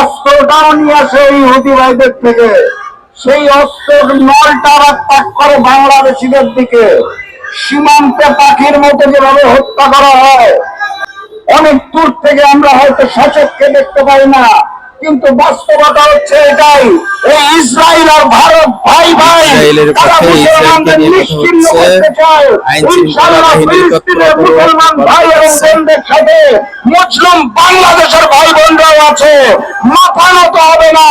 অস্ত্রটাও নিয়ে আসে এই হুদি ভাইদের থেকে। সেই অস্ত্রের নলটা ত্যাগ করে বাংলাদেশিদের দিকে। সীমান্তে পাখির মতো যেভাবে হত্যা করা হয় অনেক দূর থেকে আমরা হয়তো শাসককে দেখতে পাই না কিন্তু বাস্তবতা হচ্ছে এটাই। এই ইসরায়েল আর ভারত ভাই ভাই তারা পক্ষে মুসলমানদের ইসরায়েলকে নিশ্চিহ্ন করতে চায়। ইনশাআল্লাহ ফিলিস্তিনের মুসলমান ভাই এবং। বোনদের সাথে মুসলিম বাংলাদেশের ভাই আছে, মাথা নত হবে না।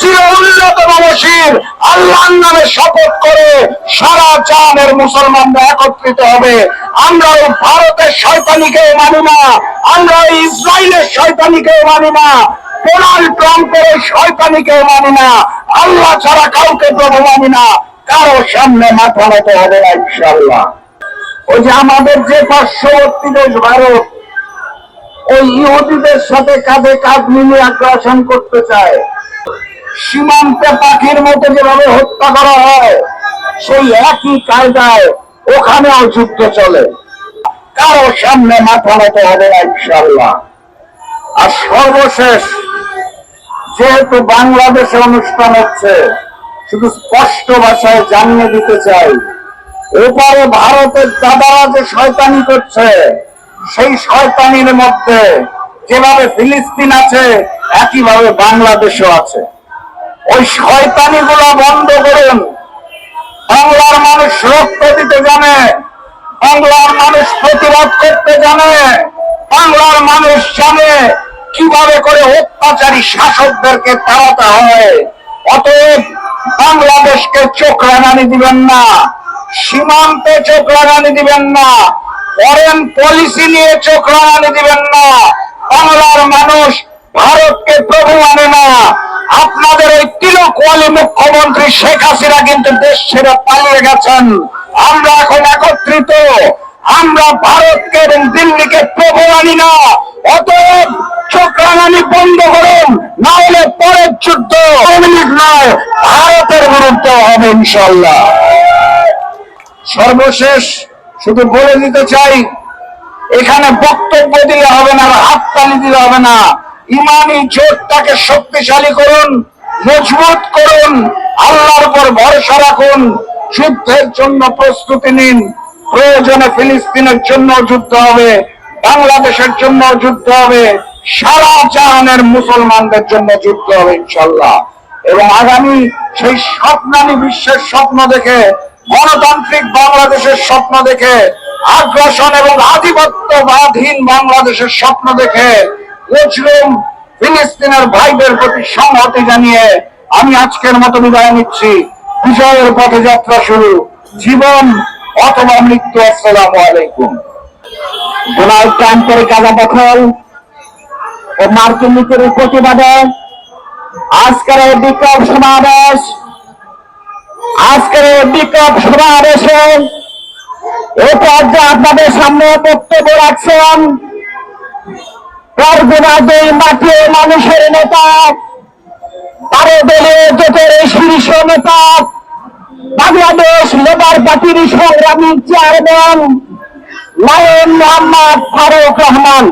চির উন্নত মানসির আল্লাহর নামে শপথ করে সারা চানের মুসলমানরা একত্রিত হবে। আমরা ওই ভারতের শয়তানিকেও মানি না, আমরা ওই ইসরায়েলের শয়তানিকেও মানি না, ডোনাল্ড ট্রাম্পের শয়তানিকেও মানি না, আল্লাহ ছাড়া কাউকে প্রভু মানি না, কারও সামনে মাথা নত হবে না ইনশাল্লাহ ওই যে আমাদের যে পার্শ্ববর্তী দেশ ভারত ওই ইহুদিদের সাথে কাঁধে কাঁধ মিলিয়ে আগ্রাসন করতে চায়। সীমান্তে পাখির মতো যেভাবে হত্যা করা হয়, সেই একই কায়দায় ওখানেও যুদ্ধ চলে। কারও সামনে মাথা নত হবে না ইনশাল্লাহ আর সর্বশেষ, যেহেতু বাংলাদেশে অনুষ্ঠান হচ্ছে, শুধু স্পষ্ট ভাষায় জানিয়ে দিতে চাই ওপারে ভারতের দাদারা যে শয়তানি করছে সেই শয়তানির মধ্যে যেভাবে ফিলিস্তিন আছে, একইভাবে বাংলাদেশও আছে। ওই শয়তানি গুলা বন্ধ করুন। বাংলার মানুষ রক্ত দিতে জানে, বাংলার মানুষ প্রতিবাদ করতে জানে, বাংলার মানুষ জানে কীভাবে করে অত্যাচারী শাসকদেরকে তাড়াতে হয়। অতএব বাংলাদেশকে চোখ রাঙানি দিবেন না, সীমান্তে চোখ রাঙানি দিবেন না ফরেন পলিসি নিয়ে চোখ রাঙানি দিবেন না। বাংলার মানুষ ভারতকে প্রভু মানে না। আপনাদের ওই তিলকওয়ালি মুখ্যমন্ত্রী শেখ হাসিনা কিন্তু দেশ ছেড়ে পালিয়ে গেছেন। আমরা এখন একত্রিত। আমরা ভারতকে এবং দিল্লিকে প্রভু মানি না। অতএব চোখ রাঙানি বন্ধ করুন, না হলে পরের যুদ্ধ নয়, ভারতের বিরুদ্ধে হবে ইনশাল্লাহ সর্বশেষ শুধু বলে দিতে চাই, এখানে বক্তব্য দিলে হবে না আর হাততালি দিলে হবে না। ইমানি জোটটাকে শক্তিশালী করুন, মজবুত করুন, আল্লাহর উপর ভরসা রাখুন, যুদ্ধের জন্য প্রস্তুতি নিন। প্রয়োজনে ফিলিস্তিনের জন্য যুদ্ধ হবে, বাংলাদেশের জন্য যুদ্ধ হবে, সারা জাহানের মুসলমানদের জন্য যুদ্ধ হবে ইনশাল্লাহ এবং আগামী সেই স্বপ্নানী বিশ্বের স্বপ্ন দেখে গণতান্ত্রিক বাংলাদেশের স্বপ্ন দেখে, আগ্রাসন এবং আধিপত্যবাদহীন বাংলাদেশের স্বপ্ন দেখে মুসলিম ফিলিস্তিনের ভাইদের প্রতি সংহতি জানিয়ে আমি আজকের মতো বিদায় নিচ্ছি। বিজয়ের পথে যাত্রা শুরু। জীবন অথবা মৃত্যু, আসসালামু আলাইকুম। ডোনাল্ড ট্রাম্পের গাজা দখল ও মার্কিন নীতির প্রতিবাদে আজকের বিক্ষোভ সমাবেশ আজকের বিক্ষোভ সমাবেশে এ পর্যায়ে আপনাদের সামনে বক্তব্য রাখছেন মানুষের নেতা তারও দলীয় জোটের শীর্ষ নেতা, বাংলাদেশ লেবার পার্টির সংগ্রামী chairman lion Mohammad Faruk Rahman.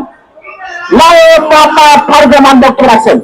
Lion Mohammad Faruk Rahman বক্তব্য রাখছেন।